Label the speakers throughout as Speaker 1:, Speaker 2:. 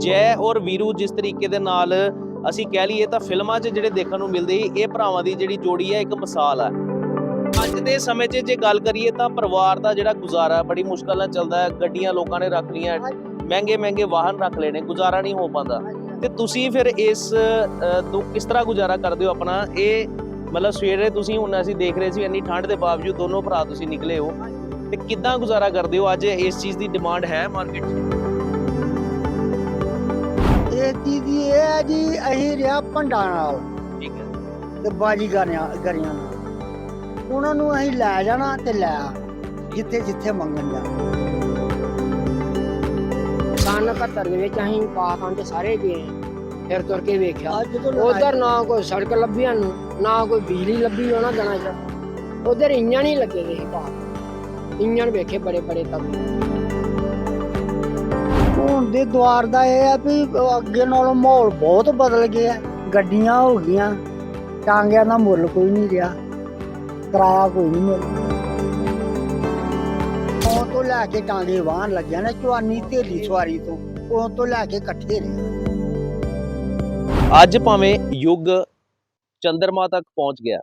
Speaker 1: ਜੈ ਔਰ ਵੀਰੂ ਜਿਸ ਤਰੀਕੇ ਦੇ ਨਾਲ ਅਸੀਂ ਕਹਿ ਲਈਏ ਤਾਂ ਫਿਲਮਾਂ 'ਚ ਜਿਹੜੇ ਦੇਖਣ ਨੂੰ ਮਿਲਦੇ ਸੀ ਇਹ ਭਰਾਵਾਂ ਦੀ ਜਿਹੜੀ ਜੋੜੀ ਹੈ ਇੱਕ ਮਿਸਾਲ ਹੈ ਅੱਜ ਦੇ ਸਮੇਂ 'ਚ ਜੇ ਗੱਲ ਕਰੀਏ ਤਾਂ ਪਰਿਵਾਰ ਦਾ ਜਿਹੜਾ ਗੁਜ਼ਾਰਾ ਬੜੀ ਮੁਸ਼ਕਲ ਨਾਲ ਚੱਲਦਾ ਹੈ ਗੱਡੀਆਂ ਲੋਕਾਂ ਨੇ ਰੱਖ ਲਈਆਂ ਮਹਿੰਗੇ ਮਹਿੰਗੇ ਵਾਹਨ ਰੱਖ ਨੇ ਗੁਜ਼ਾਰਾ ਨਹੀਂ ਹੋ ਪਾਉਂਦਾ। ਤੇ ਤੁਸੀਂ ਫਿਰ ਇਸ ਤੋਂ ਕਿਸ ਤਰ੍ਹਾਂ ਗੁਜ਼ਾਰਾ ਕਰਦੇ ਹੋ ਆਪਣਾ? ਇਹ ਮਤਲਬ ਸਵੇਰੇ ਤੁਸੀਂ ਹੁਣ ਅਸੀਂ ਦੇਖ ਰਹੇ ਸੀ ਇੰਨੀ ਠੰਡ ਦੇ ਬਾਵਜੂਦ ਦੋਨੋਂ ਭਰਾ ਤੁਸੀਂ ਨਿਕਲੇ ਹੋ। ਤੇ ਕਿੱਦਾਂ ਗੁਜ਼ਾਰਾ ਕਰਦੇ ਹੋ? ਅੱਜ ਇਸ ਚੀਜ਼ ਦੀ ਡਿਮਾਂਡ ਹੈ ਮਾਰਕੀਟ 'ਚ?
Speaker 2: ਚੀਜ਼ ਦੀ ਇਹ ਹੈ ਜੀ ਅਸੀਂ ਰਿਹਾ ਭੰਡਾਂ ਨਾਲ
Speaker 1: ਠੀਕ ਹੈ।
Speaker 2: ਤੇ ਬਾਜੀਗਰਿਆਂ ਗਰੀਆਂ ਨਾਲ। ਉਹਨਾਂ ਨੂੰ ਅਸੀਂ ਲੈ ਜਾਣਾ ਤੇ ਲੈ ਆ ਜਿੱਥੇ ਜਿੱਥੇ ਮੰਗਣ ਜਾਣਾ।
Speaker 3: ਸਨ 71 ਦੇ ਵਿੱਚ ਅਸੀਂ ਪਾਕਿਸਤਾਨ ਚ ਸਾਰੇ ਗਏ। ਫਿਰ ਤੁਰ ਕੇ ਵੇਖਿਆ
Speaker 2: ਅੱਜ ਜਦੋਂ
Speaker 3: ਉਧਰ ਨਾ ਕੋਈ ਸੜਕ ਲੱਭੀ ਸਾਨੂੰ ਨਾ ਕੋਈ ਬਿਜਲੀ ਲੱਭੀ ਉਹਨਾਂ ਦਿਨਾਂ ਚ। ਉਧਰ ਇੰਜਣ ਹੀ ਲੱਗੇ ਦੇ ਸੀ ਬਾਹਰ ਇੰਜਣ ਵੇਖੇ ਬੜੇ ਬੜੇ ਤਗੜੇ।
Speaker 2: ਹੁਣ ਦੇ ਦੁਆਰ ਦਾ ਇਹ ਹੈ ਵੀ ਅੱਗੇ ਨਾਲੋਂ ਮਾਹੌਲ ਬਹੁਤ ਬਦਲ ਗਿਆ। ਗੱਡੀਆਂ ਹੋ ਗਈਆਂ। ਟਾਂਗਿਆਂ ਦਾ ਮੁੱਲ ਕੋਈ ਨਹੀਂ ਰਿਹਾ। ਕਿਰਾਇਆ ਕੋਈ ਨਹੀਂ ਮਿਲਦਾ ਉਹ ਤੋਂ ਲੈ ਕੇ ਟਾਂਗੇ ਵਾਹਨ ਲੱਗਿਆ ਨੇ ਚਵਾਨੀ ਢੇਲੀ ਸਵਾਰੀ ਤੋਂ। ਉਹ ਤੋਂ ਲੈ ਕੇ ਇਕੱਠੇ ਰਹੇ।
Speaker 1: ਅੱਜ ਭਾਵੇਂ ਯੁੱਗ ਚੰਦਰਮਾ ਤੱਕ ਪਹੁੰਚ ਗਿਆ,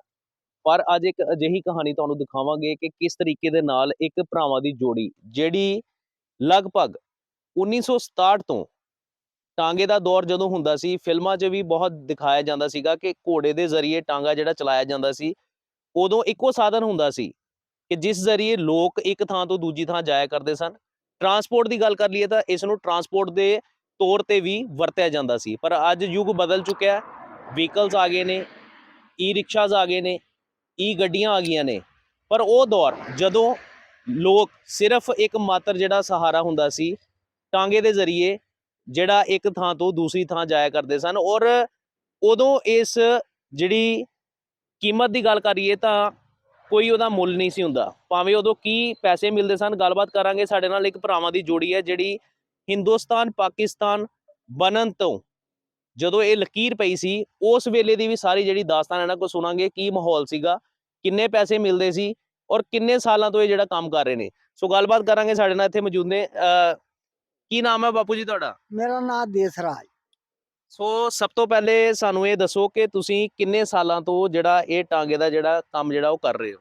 Speaker 1: ਪਰ ਅੱਜ ਇੱਕ ਅਜਿਹੀ ਕਹਾਣੀ ਤੁਹਾਨੂੰ ਦਿਖਾਵਾਂਗੇ ਕਿ ਕਿਸ ਤਰੀਕੇ ਦੇ ਨਾਲ ਇੱਕ ਭਰਾਵਾਂ ਦੀ ਜੋੜੀ, ਜਿਹੜੀ ਲਗਭਗ 1967 ਤੋਂ ਟਾਂਗੇ ਦਾ ਦੌਰ ਜਦੋਂ ਹੁੰਦਾ ਸੀ, ਫਿਲਮਾਂ 'ਚ ਵੀ ਬਹੁਤ ਦਿਖਾਇਆ ਜਾਂਦਾ ਸੀਗਾ ਕਿ ਘੋੜੇ ਦੇ ਜ਼ਰੀਏ ਟਾਂਗਾ ਜਿਹੜਾ ਚਲਾਇਆ ਜਾਂਦਾ ਸੀ, ਉਦੋਂ ਇੱਕੋ ਸਾਧਨ ਹੁੰਦਾ ਸੀ ਕਿ ਜਿਸ ਜ਼ਰੀਏ ਲੋਕ ਇੱਕ ਥਾਂ ਤੋਂ ਦੂਜੀ ਥਾਂ ਜਾਇਆ ਕਰਦੇ ਸਨ। ਟਰਾਂਸਪੋਰਟ ਦੀ ਗੱਲ ਕਰ ਲਈਏ ਤਾਂ ਇਸ ਨੂੰ ਟਰਾਂਸਪੋਰਟ ਦੇ ਤੌਰ ਤੇ ਵੀ ਵਰਤਿਆ ਜਾਂਦਾ ਸੀ, ਪਰ ਅੱਜ ਯੁੱਗ ਬਦਲ ਚੁੱਕਿਆ ਵਹੀਕਲਸ ਆ ਗਏ ਨੇ ਈ ਰਿਕਸ਼ਾਜ਼ ਆ ਗਏ ਨੇ ਈ ਗੱਡੀਆਂ ਆ ਗਈਆਂ ਨੇ, ਪਰ ਉਹ ਦੌਰ ਜਦੋਂ ਲੋਕ ਸਿਰਫ ਇੱਕ ਮਾਤਰ ਜਿਹੜਾ ਸਹਾਰਾ ਹੁੰਦਾ ਸੀ ਟਾਂਗੇ ਦੇ ਜ਼ਰੀਏ ਜਿਹੜਾ ਇੱਕ ਥਾਂ ਤੋਂ ਦੂਸਰੀ ਥਾਂ ਜਾਇਆ ਕਰਦੇ ਸਨ ਔਰ ਉਦੋਂ ਇਸ ਜਿਹੜੀ ਕੀਮਤ ਦੀ ਗੱਲ ਕਰੀਏ ਤਾਂ ਕੋਈ ਉਹਦਾ ਮੁੱਲ ਨਹੀਂ ਸੀ ਹੁੰਦਾ। ਭਾਵੇਂ ਉਦੋਂ ਕੀ ਪੈਸੇ ਮਿਲਦੇ ਸਨ ਗੱਲਬਾਤ ਕਰਾਂਗੇ। ਸਾਡੇ ਨਾਲ ਇੱਕ ਭਰਾਵਾਂ ਦੀ ਜੋੜੀ ਹੈ ਜਿਹੜੀ ਹਿੰਦੁਸਤਾਨ ਪਾਕਿਸਤਾਨ ਬਣਨ ਤੋਂ ਜਦੋਂ ਇਹ ਲਕੀਰ ਪਈ ਸੀ ਉਸ ਵੇਲੇ ਦੀ ਵੀ ਸਾਰੀ ਜਿਹੜੀ ਦਾਸਤਾਨ ਇਹਨਾਂ ਕੋਲ ਸੁਣਾਂਗੇ ਕੀ ਮਾਹੌਲ ਸੀਗਾ ਕਿੰਨੇ ਪੈਸੇ ਮਿਲਦੇ ਸੀ ਔਰ ਕਿੰਨੇ ਸਾਲਾਂ ਤੋਂ ਇਹ ਜਿਹੜਾ ਕੰਮ ਕਰ ਰਹੇ ਨੇ। ਸੋ ਗੱਲਬਾਤ ਕਰਾਂਗੇ ਸਾਡੇ ਨਾਲ ਇੱਥੇ ਮੌਜੂਦ ਨੇ ਅਹ, ਕੀ ਨਾਮ ਹੈ ਬਾਪੂ ਜੀ ਤੁਹਾਡਾ?
Speaker 2: ਮੇਰਾ ਨਾਮ ਦੇਸਰਾਜ।
Speaker 1: ਸੋ ਸਭ ਤੋਂ ਪਹਿਲੇ ਸਾਨੂੰ ਇਹ ਦੱਸੋ ਕਿ ਤੁਸੀਂ ਕਿੰਨੇ ਸਾਲਾਂ ਤੋਂ ਜਿਹੜਾ ਇਹ ਟਾਂਗੇ ਦਾ ਜਿਹੜਾ ਕੰਮ ਜਿਹੜਾ ਉਹ ਕਰ ਰਹੇ ਹੋ?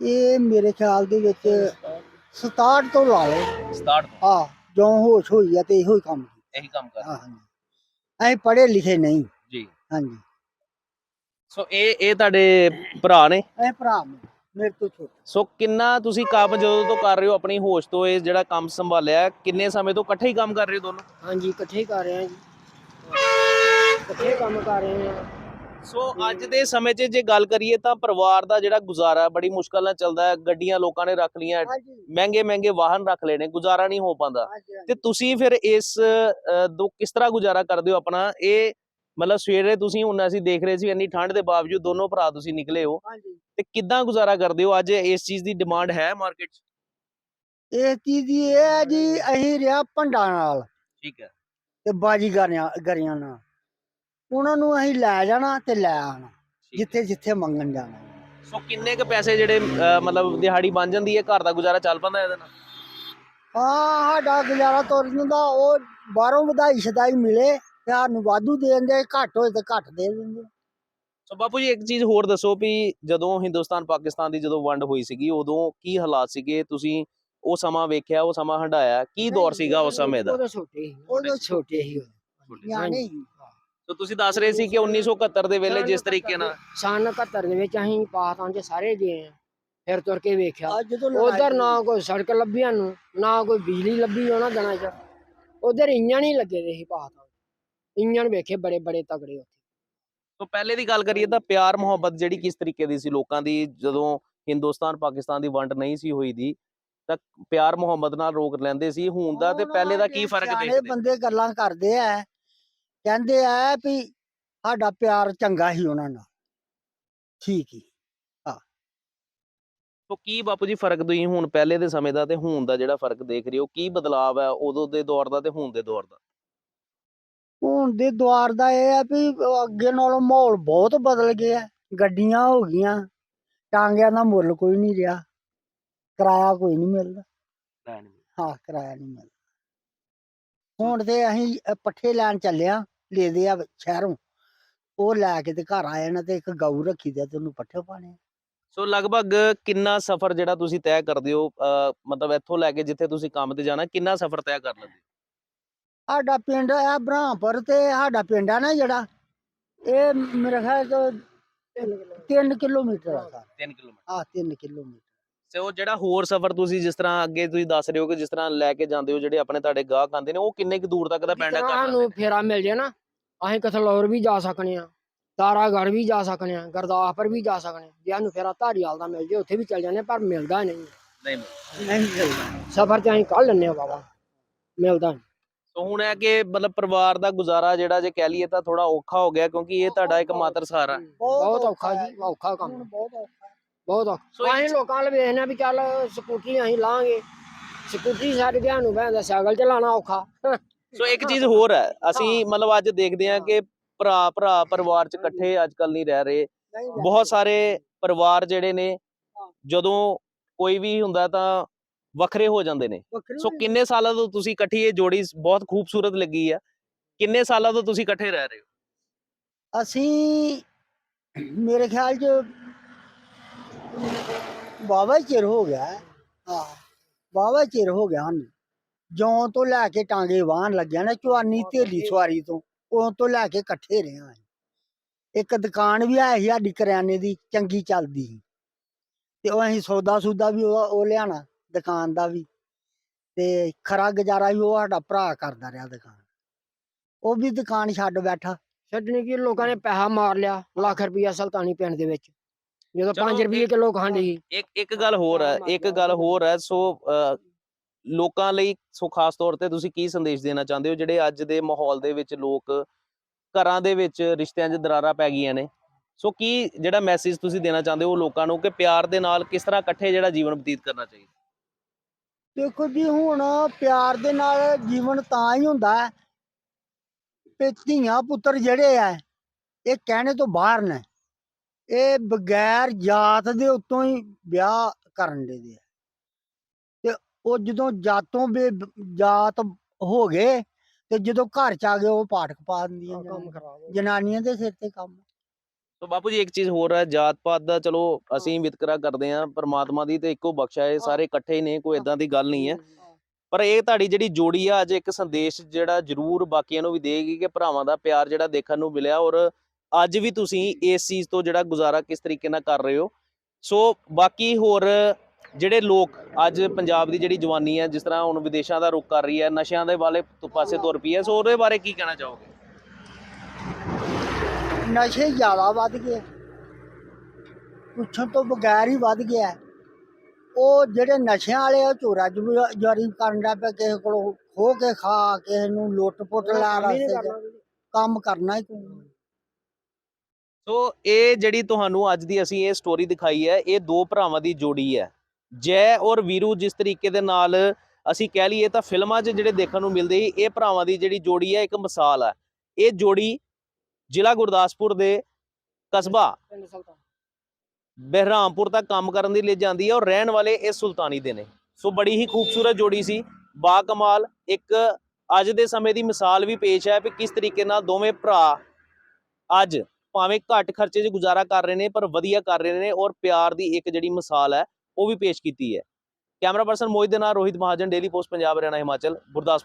Speaker 2: ਇਹ ਮੇਰੇ ਖਿਆਲ ਦੇ ਵਿੱਚ 67 ਤੋਂ ਲਾ ਲਓ।
Speaker 1: ਸਟਾਰਟ ਤੋਂ?
Speaker 2: ਆ ਜੋ ਹੋਸ਼ ਹੋਈ ਆ ਤੇ ਇਹੋ ਹੀ ਕੰਮ ਕੀਤਾ।
Speaker 1: ਇਹੀ ਕੰਮ ਕਰ ਰਹੇ
Speaker 2: ਹਾਂ? ਹਾਂਜੀ। ਅਸੀਂ ਪੜ੍ਹੇ ਲਿਖੇ ਨਹੀਂ।
Speaker 1: ਜੀ।
Speaker 2: ਹਾਂਜੀ।
Speaker 1: ਸੋ ਇਹ ਇਹ ਤੁਹਾਡੇ ਭਰਾ ਨੇ?
Speaker 2: ਇਹ ਭਰਾ ਮੇਰੇ ਮੇਰੇ ਤੋਂ ਛੋਟਾ।
Speaker 1: ਸੋ ਕਿੰਨਾ ਤੁਸੀਂ ਕੰਮ ਜਦੋਂ ਤੋਂ ਕਰ ਰਹੇ ਹੋ ਆਪਣੀ ਹੋਸ਼ ਤੋਂ ਇਹ ਜਿਹੜਾ ਕੰਮ ਸੰਭਾਲਿਆ ਕਿੰਨੇ ਸਮੇਂ ਤੋਂ ਇਕੱਠੇ ਹੀ ਕੰਮ ਕਰ ਰਹੇ ਹੋ ਦੋਨੋਂ?
Speaker 3: ਹਾਂਜੀ ਇਕੱਠੇ ਹੀ ਕਰ ਰਹੇ ਹਾਂ ਜੀ। ਇਕੱਠੇ ਕੰਮ ਕਰ ਰਹੇ ਹਾਂ।
Speaker 1: ਸੋ ਅੱਜ ਦੇ ਸਮੇਂ 'ਚ ਜੇ ਗੱਲ ਕਰੀਏ ਤਾਂ ਪਰਿਵਾਰ ਦਾ ਜਿਹੜਾ ਗੁਜ਼ਾਰਾ ਬੜੀ ਮੁਸ਼ਕਲ ਨਾਲ ਚੱਲਦਾ ਹੈ ਗੱਡੀਆਂ ਲੋਕਾਂ ਨੇ ਰੱਖ
Speaker 2: ਹਾਂਜੀ।
Speaker 1: ਮਹਿੰਗੇ ਮਹਿੰਗੇ ਵਾਹਨ ਰੱਖ ਲਏ ਨੇ ਗੁਜ਼ਾਰਾ ਨਹੀਂ ਹੋ ਪਾਉਂਦਾ। ਤੇ ਤੁਸੀਂ ਫਿਰ ਇਸ ਤੋਂ ਕਿਸ ਤਰ੍ਹਾਂ ਗੁਜ਼ਾਰਾ ਕਰਦੇ ਹੋ ਆਪਣਾ? ਇਹ ਮਤਲਬ ਸਵੇਰੇ ਤੁਸੀਂ ਹੁਣ ਅਸੀਂ ਦੇਖ ਰਹੇ ਸੀ ਇੰਨੀ ਠੰਡ ਦੇ ਬਾਵਜੂਦ ਦੋਨੋਂ ਭਰਾ ਤੁਸੀਂ ਨਿਕਲੇ ਹੋ। ਤੇ ਕਿੱਦਾਂ ਗੁਜ਼ਾਰਾ ਕਰਦੇ ਹੋ? ਅੱਜ ਇਸ ਚੀਜ਼ ਦੀ ਡਿਮਾਂਡ ਹੈ ਮਾਰਕੀਟ 'ਚ?
Speaker 2: ਇਹ ਚੀਜ਼ ਦੀ ਇਹ ਹੈ ਜੀ ਅਸੀਂ ਰਿਹਾ ਭੰਡਾਂ ਨਾਲ।
Speaker 1: ਠੀਕ ਹੈ।
Speaker 2: ਤੇ ਬਾਜੀਗਰਿਆਂ ਗਰੀਆਂ ਨਾਲ। ਉਹਨਾਂ ਨੂੰ ਅਸੀਂ ਲੈ ਜਾਣਾ ਤੇ ਲੈ ਆਣਾ। ਜਿੱਥੇ ਜਿੱਥੇ ਮੰਗਣ ਜਾਣਾ।
Speaker 1: ਸੋ ਕਿੰਨੇ ਕ ਪੈਸੇ ਜਿਹੜੇ ਮਤਲਬ ਦਿਹਾੜੀ ਬਣ ਜਾਂਦੀ ਹੈ? ਘਰ ਦਾ ਗੁਜ਼ਾਰਾ ਚੱਲ ਪੈਂਦਾ ਇਹਦੇ ਨਾਲ?
Speaker 2: ਹਾਂ ਸਾਡਾ ਗੁਜ਼ਾਰਾ ਤੁਰ ਜਾਂਦਾ ਉਹ ਬਾਹਰੋਂ ਵਧਾਈ ਸ਼ਦਾਈ ਮਿਲੇ। ਤੇ ਸਾਨੂੰ ਵਾਧੂ ਦੇ ਦਿੰਦੇ ਘੱਟ ਹੋਏ ਤੇ ਘੱਟ ਦੇ ਦਿੰਦੇ।
Speaker 1: ਸੋ ਬਾਪੂ ਜੀ ਇੱਕ ਚੀਜ਼ ਹੋਰ ਦੱਸੋ ਵੀ ਜਦੋਂ ਹਿੰਦੁਸਤਾਨ ਪਾਕਿਸਤਾਨ ਦੀ ਜਦੋਂ ਵੰਡ ਹੋਈ ਸੀਗੀ ਉਦੋਂ ਕੀ ਹਾਲਾਤ ਸੀਗੇ? ਤੁਸੀਂ ਉਹ ਸਮਾਂ ਵੇਖਿਆ ਉਹ ਸਮਾਂ ਹੰਡਾਇਆ ਕੀ ਦੌਰ ਸੀਗਾ ਉਸ ਸਮੇਂ ਦਾ?
Speaker 3: ਉਦੋਂ ਛੋਟੇ ਸੀ
Speaker 2: ਉਦੋਂ
Speaker 3: ਛੋਟੇ
Speaker 1: ਤੁਸੀਂ ਦੱਸ ਰਹੇ ਸੀ ਕਿ 1971 ਦੇ ਵੇਲੇ ਜਿਸ ਤਰੀਕੇ ਨਾਲ
Speaker 3: ਸਨ 71 ਦੇ ਵਿੱਚ ਅਸੀਂ ਪਾਕਿਸਤਾਨ ਚ ਸਾਰੇ ਗਏ ਹਾਂ। ਫਿਰ ਤੁਰ ਕੇ ਵੇਖਿਆ ਉਧਰ ਨਾ ਕੋਈ ਸੜਕ ਲੱਭੀ ਸਾਨੂੰ ਨਾ ਕੋਈ ਬਿਜਲੀ ਲੱਭੀ ਉਹਨਾਂ ਦਿਨਾਂ ਚ। ਉਧਰ ਇੰਜਣ ਹੀ ਲੱਗੇ ਦੇ ਸੀ ਪਾਕਿਸਤਾਨ ਇੰਜਣ ਵੇਖੇ ਬੜੇ ਬੜੇ ਤਗੜੇ ਉੱਥੇ।
Speaker 1: ਸੋ ਪਹਿਲੇ ਦੀ ਗੱਲ ਕਰੀਏ ਤਾਂ ਪਿਆਰ ਮੁਹੱਬਤ ਜਿਹੜੀ ਕਿਸ ਤਰੀਕੇ ਦੀ ਸੀ ਲੋਕਾਂ ਦੀ ਜਦੋਂ ਹਿੰਦੁਸਤਾਨ ਪਾਕਿਸਤਾਨ ਦੀ ਵੰਡ ਨਹੀਂ ਸੀ ਹੋਈ ਦੀ ਤਾਂ ਪਿਆਰ ਮੁਹੱਬਤ ਨਾਲ ਰੋਕ ਲੈਂਦੇ ਸੀ। ਹੁਣ ਦਾ ਤੇ ਪਹਿਲੇ ਦਾ ਕੀ ਫ਼ਰਕ ਦੇਖਦੇ
Speaker 2: ਬੰਦੇ ਗੱਲਾਂ ਕਰਦੇ ਆ ਕਹਿੰਦੇ ਆ ਵੀ ਸਾਡਾ ਪਿਆਰ ਚੰਗਾ ਸੀ ਉਹਨਾਂ ਨਾਲ। ਠੀਕ ਹੀ
Speaker 1: ਸੋ ਕੀ ਬਾਪੂ ਜੀ ਫ਼ਰਕ ਤੁਸੀਂ ਹੁਣ ਪਹਿਲੇ ਦੇ ਸਮੇਂ ਦਾ ਤੇ ਹੁਣ ਦਾ ਜਿਹੜਾ ਫ਼ਰਕ ਦੇਖ ਰਹੇ ਹੋ? ਕੀ ਬਦਲਾਅ ਹੈ ਉਦੋਂ ਦੇ ਦੌਰ ਦਾ ਤੇ ਹੁਣ ਦੇ ਦੌਰ ਦਾ?
Speaker 2: ਹੁਣ ਦੇ ਦਵਾਰ ਦਾ ਇਹ ਆ ਵੀ ਅੱਗੇ ਨਾਲੋਂ ਮਾਹੌਲ ਬਹੁਤ ਬਦਲ ਗਿਆ। ਗੱਡੀਆਂ ਹੋ ਗਈਆਂ। ਟਾਂਗਿਆਂ ਦਾ ਮੁੱਲ ਕੋਈ ਨਹੀਂ ਰਿਹਾ। ਕਿਰਾਇਆ ਕੋਈ ਨਹੀਂ ਮਿਲਦਾ। ਹਾਂ ਕਿਰਾਇਆ ਨਹੀਂ ਮਿਲਦਾ। ਹੁਣ ਤੇ ਅਸੀਂ ਪੱਠੇ ਲੈਣ ਚੱਲਿਆ ਲੈਦੇ ਆ ਸ਼ਹਿਰੋਂ। ਉਹ ਲੈ ਕੇ ਤੇ ਘਰ ਆਏ ਨਾ ਤੇ ਇੱਕ ਗਊ ਰੱਖੀ ਤੇ ਉਹਨੂੰ ਪੱਠੇ ਪਾਣੇ।
Speaker 1: ਸੋ ਲਗਭਗ ਕਿੰਨਾ ਸਫ਼ਰ ਜਿਹੜਾ ਤੁਸੀਂ ਤੈਅ ਕਰਦੇ ਹੋ? ਮਤਲਬ ਇੱਥੋਂ ਲੈ ਕੇ ਜਿੱਥੇ ਤੁਸੀਂ ਕੰਮ ਤੇ ਜਾਣਾ ਕਿੰਨਾ ਸਫ਼ਰ ਤੈਅ ਕਰ ਲੈਂਦੇ ਹੋ?
Speaker 2: ਸਾਡਾ ਪਿੰਡ ਆ ਬ੍ਰਹਮਪੁਰ ਤੇ ਸਾਡਾ ਪਿੰਡ ਆ ਨਾ ਜਿਹੜਾ ਇਹ ਮੇਰੇ ਖਿਆਲ ਤੋਂ 3 ਕਿਲੋਮੀਟਰ ਆ ਸਾਰਾ
Speaker 1: 3 ਕਿਲੋਮੀਟਰ।
Speaker 2: ਆ 3 ਕਿਲੋਮੀਟਰ।
Speaker 1: ਤੇ ਉਹ ਜਿਹੜਾ ਹੋਰ ਸਫ਼ਰ ਤੁਸੀਂ ਜਿਸ ਤਰ੍ਹਾਂ ਅੱਗੇ ਤੁਸੀਂ ਦੱਸ ਰਹੇ ਹੋ ਕਿ ਜਿਸ ਤਰ੍ਹਾਂ ਲੈ ਕੇ ਜਾਂਦੇ ਹੋ ਜਿਹੜੇ ਆਪਣੇ ਤੁਹਾਡੇ ਗਾਹਕ ਆਉਂਦੇ ਨੇ ਉਹ ਕਿੰਨੇ ਕੁ ਦੂਰ ਤੱਕ ਦਾ ਪੈਂਡਾ ਕਰ
Speaker 3: ਸਾਨੂੰ ਫੇਰਾ ਮਿਲ ਜੇ ਨਾ ਅਸੀਂ ਕਥਲੌਰ ਵੀ ਜਾ ਸਕਨੇ ਆ ਤਾਰਾਗੜ੍ਹ ਵੀ ਜਾ ਸਕਨੇ ਆ ਗੁਰਦਾਸਪੁਰ ਵੀ ਜਾ ਸਕਨੇ ਆ। ਜੇ ਸਾਨੂੰ ਫੇਰਾ ਧਾਰੀਵਾਲ ਦਾ ਮਿਲ ਜੇ ਉੱਥੇ ਵੀ ਚੱਲ ਜਾਂਦੇ ਪਰ ਮਿਲਦਾ ਨਹੀਂ।
Speaker 1: ਨਹੀਂ
Speaker 2: ਨਹੀਂ ਮਿਲਦਾ।
Speaker 3: ਸਫ਼ਰ ਤੇ ਅਸੀਂ ਕੱਢ ਲੈਂਦੇ ਆ ਬਾਬਾ ਮਿਲਦਾ ਨੀ।
Speaker 1: ਸੋ ਹੁਣ ਹੈ ਕਿ ਮਤਲਬ ਪਰਿਵਾਰ ਦਾ ਗੁਜ਼ਾਰਾ ਜਿਹੜਾ ਜੇ ਕਹਿ ਲਈਏ ਤਾਂ ਥੋੜਾ ਔਖਾ ਹੋ ਗਿਆ ਕਿਉਂਕਿ ਇਹ ਤੁਹਾਡਾ ਇੱਕ ਮਾਤਰ ਸਹਾਰਾ ਹੈ।
Speaker 3: ਬਹੁਤ ਔਖਾ ਜੀ। ਔਖਾ। ਕੰਮ
Speaker 2: ਬਹੁਤ ਔਖਾ।
Speaker 3: ਬਹੁਤ ਔਖਾ।
Speaker 1: ਸੋ ਇਹ
Speaker 3: ਅਸੀਂ ਲੋਕਾਂ ਨੂੰ ਵੇਖਦੇ ਆ ਵੀ ਚੱਲ ਸਕੂਟਰੀ ਅਸੀਂ ਲਾਂਗੇ। ਸਕੂਟਰੀ ਛੱਡ ਕੇ ਸਾਨੂੰ ਬੈਂਦਾ ਸਾਈਕਲ ਚਲਾਉਣਾ ਔਖਾ।
Speaker 1: ਸੋ ਇੱਕ ਚੀਜ਼ ਹੋਰ ਹੈ ਅਸੀਂ ਮਤਲਬ ਅੱਜ ਦੇਖਦੇ ਹਾਂ ਕਿ ਭਰਾ ਭਰਾ ਪਰਿਵਾਰ ਚ ਇਕੱਠੇ ਅੱਜ ਕੱਲ ਨਹੀਂ ਰਹਿ ਰਹੇ। ਬਹੁਤ ਸਾਰੇ ਪਰਿਵਾਰ ਜਿਹੜੇ ਨੇ ਜਦੋਂ ਕੋਈ ਵੀ ਹੁੰਦਾ ਤਾਂ ਵੱਖਰੇ ਹੋ ਜਾਂਦੇ ਨੇ। ਸੋ ਕਿੰਨੇ ਸਾਲਾਂ ਤੋਂ ਤੁਸੀਂ ਇਕੱਠੀ ਇਹ ਜੋੜੀ ਬਹੁਤ ਖੂਬਸੂਰਤ ਲੱਗੀ ਆ। ਕਿੰਨੇ ਸਾਲਾਂ ਤੋਂ ਤੁਸੀਂ ਇਕੱਠੇ ਰਹਿ ਰਹੇ ਹੋ?
Speaker 2: ਅਸੀਂ ਮੇਰੇ ਖਿਆਲ 'ਚ ਵਾਵਾ ਚਿਰ ਹੋ ਗਿਆ ਹੈ। ਵਾਵਾ ਚਿਰ ਹੋ ਗਿਆ ਹਨ। ਜੌਂ ਤੋਂ ਲੈ ਕੇ ਟਾਂਗੇ ਵਾਹਣ ਲੱਗਿਆ ਨਾ ਚਵਾਨੀ ਢੇਲੀ ਸਵਾਰੀ ਤੋਂ ਉਦੋਂ ਤੋਂ ਲੈ ਕੇ ਇਕੱਠੇ ਰਹੇ ਹਾਂ। ਇੱਕ ਦੁਕਾਨ ਵੀ ਹੈ ਸੀ ਸਾਡੀ ਕਰਿਆਨੇ ਦੀ ਚੰਗੀ ਚੱਲਦੀ ਸੀ। ਤੇ ਉਹ ਅਸੀਂ ਸੌਦਾ ਸੂਦਾ ਵੀ ਉਹ ਉਹ ਲਿਆਣਾ ਦੁਕਾਨ ਦਾ ਵੀ। ਤੇ ਖਰਾ ਗੁਜ਼ਾਰਾ ਵੀ ਉਹ ਸਾਡਾ ਭਰਾ ਕਰਦਾ ਰਿਹਾ ਦੁਕਾਨ। ਉਹ ਵੀ ਦੁਕਾਨ ਛੱਡ ਬੈਠਾ।
Speaker 3: ਛੱਡਣੀ ਕੀ ਲੋਕਾਂ ਨੇ ਪੈਸਾ ਮਾਰ ਲਿਆ ਲੱਖ ਰੁਪਈਆ ਸੁਲਤਾਨੀ ਪਿੰਡ ਦੇ ਵਿੱਚ। ਜਦੋਂ
Speaker 1: ਚਲੋ
Speaker 3: 5 ਰੁਪਏ ਕਿਲੋ ਖਾਂਦੀ ਸੀ।
Speaker 1: ਇੱਕ ਇੱਕ ਗੱਲ ਹੋਰ ਹੈ ਇੱਕ ਗੱਲ ਹੋਰ ਹੈ ਸੋ ਲੋਕਾਂ ਲਈ ਸੋ ਖਾਸ ਤੌਰ ਤੇ ਤੁਸੀਂ ਕੀ ਸੰਦੇਸ਼ ਦੇਣਾ ਚਾਹੁੰਦੇ ਹੋ? ਜਿਹੜੇ ਅੱਜ ਦੇ ਮਾਹੌਲ ਦੇ ਵਿੱਚ ਲੋਕ ਘਰਾਂ ਦੇ ਵਿੱਚ ਰਿਸ਼ਤਿਆਂ 'ਚ ਦਰਾਰਾਂ ਪੈ ਗਈਆਂ ਨੇ। ਸੋ ਕੀ ਜਿਹੜਾ ਮੈਸੇਜ ਤੁਸੀਂ ਦੇਣਾ ਚਾਹੁੰਦੇ ਹੋ ਲੋਕਾਂ ਨੂੰ ਕਿ ਪਿਆਰ ਦੇ ਨਾਲ ਕਿਸ ਤਰ੍ਹਾਂ ਇਕੱਠੇ ਜਿਹੜਾ ਜੀਵਨ ਬਤੀਤ ਕਰਨਾ ਚਾਹੀਦਾ?
Speaker 2: ਦੇਖੋ ਜੀ ਹੁਣ ਪਿਆਰ ਦੇ ਨਾਲ ਜੀਵਨ ਤਾਂ ਹੀ ਹੁੰਦਾ ਹੈ ਤੇ ਧੀਆਂ ਪੁੱਤਰ ਜਿਹੜੇ ਆ ਇਹ ਕਹਿਣੇ ਤੋਂ ਬਾਹਰ ਨੇ ਇਹ ਬਗੈਰ ਜਾਤ ਦੇ ਉੱਤੋਂ ਹੀ ਵਿਆਹ ਕਰਨ ਦੇ ਦੇ ਤੇ ਉਹ ਜਦੋਂ ਜਾਤੋਂ ਬੇ ਜਾਤ ਹੋ ਗਏ ਤੇ ਜਦੋਂ ਘਰ ਚ ਆ ਗਏ ਉਹ ਪਾਠਕ ਪਾ ਦਿੰਦੀਆਂ
Speaker 3: ਕੰਮ। ਖਰਾਬ।
Speaker 2: ਜਨਾਨੀਆਂ ਦੇ ਸਿਰ ਤੇ ਕੰਮ
Speaker 1: ਸੋ ਬਾਪੂ ਜੀ ਇੱਕ ਚੀਜ਼ ਹੋਰ ਹੈ, ਜਾਤ ਪਾਤ ਦਾ ਚਲੋ ਅਸੀਂ ਵਿਤਕਰਾ ਕਰਦੇ ਹਾਂ, ਪਰਮਾਤਮਾ ਦੀ ਤੇ ਇੱਕੋ ਬਖਸ਼ਾ ਹੈ ਸਾਰੇ ਇਕੱਠੇ ਹੀ ਨੇ, ਕੋਈ ਇਦਾਂ ਦੀ ਗੱਲ ਨਹੀਂ ਹੈ। ਪਰ ਇਹ ਤੁਹਾਡੀ ਜਿਹੜੀ ਜੋੜੀ ਆ, ਅੱਜ ਇੱਕ ਸੰਦੇਸ਼ ਜਿਹੜਾ ਜ਼ਰੂਰ ਬਾਕੀਆਂ ਨੂੰ ਵੀ ਦੇਗੀ ਕਿ ਭਰਾਵਾਂ ਦਾ ਪਿਆਰ ਜਿਹੜਾ ਦੇਖਣ ਨੂੰ ਮਿਲਿਆ ਔਰ ਅੱਜ ਵੀ ਤੁਸੀਂ ਇਸ ਚੀਜ਼ ਤੋਂ ਜਿਹੜਾ ਗੁਜ਼ਾਰਾ ਕਿਸ ਤਰੀਕੇ ਨਾਲ ਕਰ ਰਹੇ ਹੋ। ਸੋ ਬਾਕੀ ਹੋਰ ਜਿਹੜੇ ਲੋਕ ਅੱਜ ਪੰਜਾਬ ਦੀ ਜਿਹੜੀ ਜਵਾਨੀ ਹੈ, ਜਿਸ ਤਰ੍ਹਾਂ ਹੁਣ ਵਿਦੇਸ਼ਾਂ ਦਾ ਰੁਖ ਕਰ ਰਹੀ ਹੈ, ਨਸ਼ਿਆਂ ਦੇ ਵਾਲੇ ਤ- ਪਾਸੇ ਤੁਰ ਪਈ ਹੈ, ਸੋ ਉਹਦੇ ਬਾਰੇ ਕੀ ਕਹਿਣਾ ਚਾਹੋਗੇ?
Speaker 2: ਨਸ਼ੇ ਜ਼ਿਆਦਾ ਵੱਧ ਗਏ ਪੁੱਛਣ ਤੋਂ ਬਗੈਰ ਹੀ ਵੱਧ ਗਿਆ। ਉਹ ਜਿਹੜੇ ਨਸ਼ਿਆਂ ਵਾਲੇ ਆ ਉਹ ਚੋਰਾ ਜਾਰੀ ਕਰਨ ਦਾ ਪਿਆ ਕਿਸੇ ਕੋਲੋਂ ਖੋ ਕੇ ਖਾ ਕਿਸੇ ਨੂੰ ਲੁੱਟ ਪੁੱਟ ਲਾ ਰਸਤੇ। ਕੰਮ ਕਰਨਾ ਹੀ ਕੋਈ
Speaker 1: ਸੋ ਇਹ ਜਿਹੜੀ ਤੁਹਾਨੂੰ ਅੱਜ ਦੀ ਅਸੀਂ ਇਹ ਸਟੋਰੀ ਦਿਖਾਈ ਹੈ ਇਹ ਦੋ ਭਰਾਵਾਂ ਦੀ ਜੋੜੀ ਹੈ ਜੈ ਔਰ ਵੀਰੂ ਜਿਸ ਤਰੀਕੇ ਦੇ ਨਾਲ ਅਸੀਂ ਕਹਿ ਲਈਏ ਤਾਂ ਫਿਲਮਾਂ 'ਚ ਜਿਹੜੇ ਦੇਖਣ ਨੂੰ ਮਿਲਦੇ ਸੀ ਇਹ ਭਰਾਵਾਂ ਦੀ ਜਿਹੜੀ ਜੋੜੀ ਹੈ ਇੱਕ ਮਿਸਾਲ ਹੈ ਇਹ ਜੋੜੀ ਜ਼ਿਲ੍ਹਾ ਗੁਰਦਾਸਪੁਰ ਦੇ ਕਸਬਾ ਬਹਿਰਾਮਪੁਰ ਤੱਕ ਕੰਮ ਕਰਨ ਦੀ ਲਈ ਜਾਂਦੀ ਹੈ ਔਰ ਰਹਿਣ ਵਾਲੇ ਇਹ ਸੁਲਤਾਨੀ ਦੇ ਨੇ। ਸੋ ਬੜੀ ਹੀ ਖੂਬਸੂਰਤ ਜੋੜੀ ਸੀ। ਬਾ ਕਮਾਲ ਇੱਕ ਅੱਜ ਦੇ ਸਮੇਂ ਦੀ ਮਿਸਾਲ ਵੀ ਪੇਸ਼ ਹੈ ਕਿ ਕਿਸ ਤਰੀਕੇ ਨਾਲ ਦੋਵੇਂ ਭਰਾ ਅੱਜ ਭਾਵੇਂ ਘੱਟ ਖਰਚੇ 'ਚ ਗੁਜ਼ਾਰਾ ਕਰ ਰਹੇ ਨੇ ਪਰ ਵਧੀਆ ਕਰ ਰਹੇ ਨੇ ਔਰ ਪਿਆਰ ਦੀ ਇੱਕ ਜਿਹੜੀ ਮਿਸਾਲ ਹੈ ਉਹ ਵੀ ਪੇਸ਼ ਕੀਤੀ ਹੈ। ਕੈਮਰਾ ਪਰਸਨ ਮੋਹਿਤ ਦੇ ਨਾਲ ਰੋਹਿਤ ਮਹਾਜਨ ਡੇਲੀ ਪੋਸਟ ਪੰਜਾਬ ਹਰਿਆਣਾ ਹਿਮਾਚਲ ਗੁਰਦਾਸਪੁਰ।